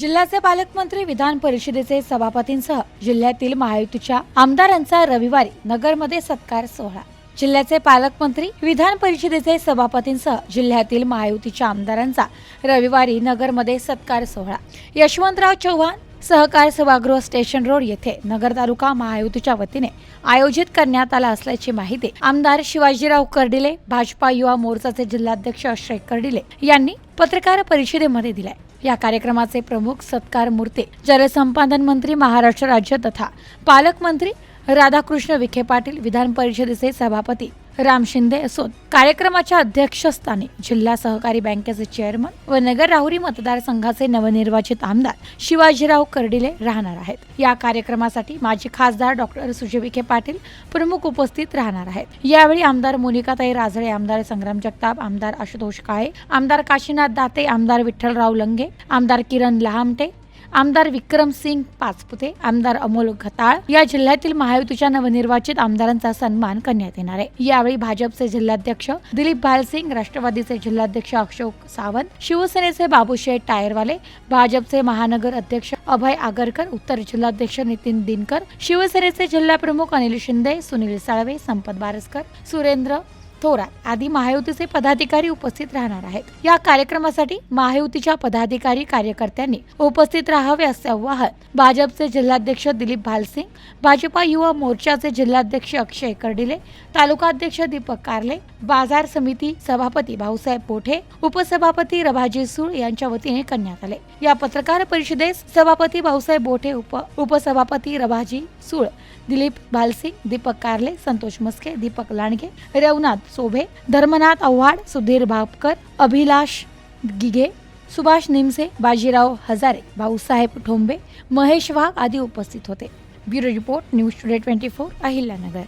जिल्ह्याचे पालकमंत्री विधान परिषदेचे सभापतींसह जिल्ह्यातील महायुतीच्या आमदारांचा रविवारी नगरमध्ये सत्कार सोहळा. जिल्ह्याचे पालकमंत्री विधान परिषदेचे सभापतींसह जिल्ह्यातील महायुतीच्या आमदारांचा रविवारी नगरमध्ये सत्कार सोहळा. यशवंतराव चव्हाण सहकार सभागृह स्टेशन रोड येथे नगर तालुका महायुतीच्या वतीने आयोजित करण्यात आला असल्याची माहिती आमदार शिवाजीराव कर्डिले भाजपा युवा मोर्चाचे जिल्हाध्यक्ष अक्षय कर्डिले यांनी पत्रकार परिषदेमध्ये दिलाय या कार्यक्रमाचे प्रमुख सत्कार मूर्ते जलसंपादन मंत्री महाराष्ट्र राज्य तथा पालकमंत्री राधाकृष्ण विखे पाटील विधान परिषदेचे सभापती राम शिंदे असून कार्यक्रमाच्या अध्यक्षस्थानी जिल्हा सहकारी बँकेचे चेअरमन व नगर राहुरी मतदारसंघाचे नवनिर्वाचित आमदार शिवाजीराव कर्डिले राहणार आहेत. या कार्यक्रमासाठी माजी खासदार डॉक्टर सुजय विखे पाटील प्रमुख उपस्थित राहणार आहेत. यावेळी आमदार मोनिकाताई राजळे आमदार संग्राम जगताप आमदार आशुतोष काळे आमदार काशीनाथ दाते आमदार विठ्ठलराव लंगे आमदार किरण लहामटे आमदार विक्रम सिंग पाचपुते आमदार अमोल घताळ या जिल्ह्यातील महायुतीच्या नवनिर्वाचित आमदारांचा सन्मान करण्यात येणार आहे. यावेळी भाजपचे जिल्हाध्यक्ष दिलीप भालसिंग राष्ट्रवादीचे जिल्हाध्यक्ष अशोक सावंत शिवसेनेचे बाबूशेठ टायरवाले भाजपचे महानगर अध्यक्ष अभय आगरकर उत्तर जिल्हाध्यक्ष नितीन दिनकर शिवसेनेचे जिल्हाप्रमुख अनिल शिंदे सुनील साळवे संपत बारसकर सुरेंद्र थोरात आदी महायुतीचे पदाधिकारी उपस्थित राहणार आहेत. या कार्यक्रमासाठी महायुतीच्या पदाधिकारी कार्यकर्त्यांनी उपस्थित राहावे असे आवाहन भाजपचे जिल्हाध्यक्ष दिलीप भालसिंग भाजपा युवा मोर्चाचे जिल्हाध्यक्ष अक्षय कर्डिले तालुकाध्यक्ष दीपक कारले बाजार समिती सभापती भाऊसाहेब पोठे उपसभापती रभाजी सूळ यांच्या वतीने करण्यात आले. या पत्रकार परिषदेस सभापती भाऊसाहेब बोठे उप उपसभापती रभाजी सूळ दिलीप भालसिंग दीपक कारले संतोष मस्के दीपक लांडगे रवनाथ सोभे धर्मनाथ आव्हाड सुधीर भापकर अभिलाष गिघे सुभाष निमसे बाजीराव हजारे भाऊसाहेब ठोंबे महेश वाघ आदी उपस्थित होते. Bureau report news today twenty four Ahilyanagar.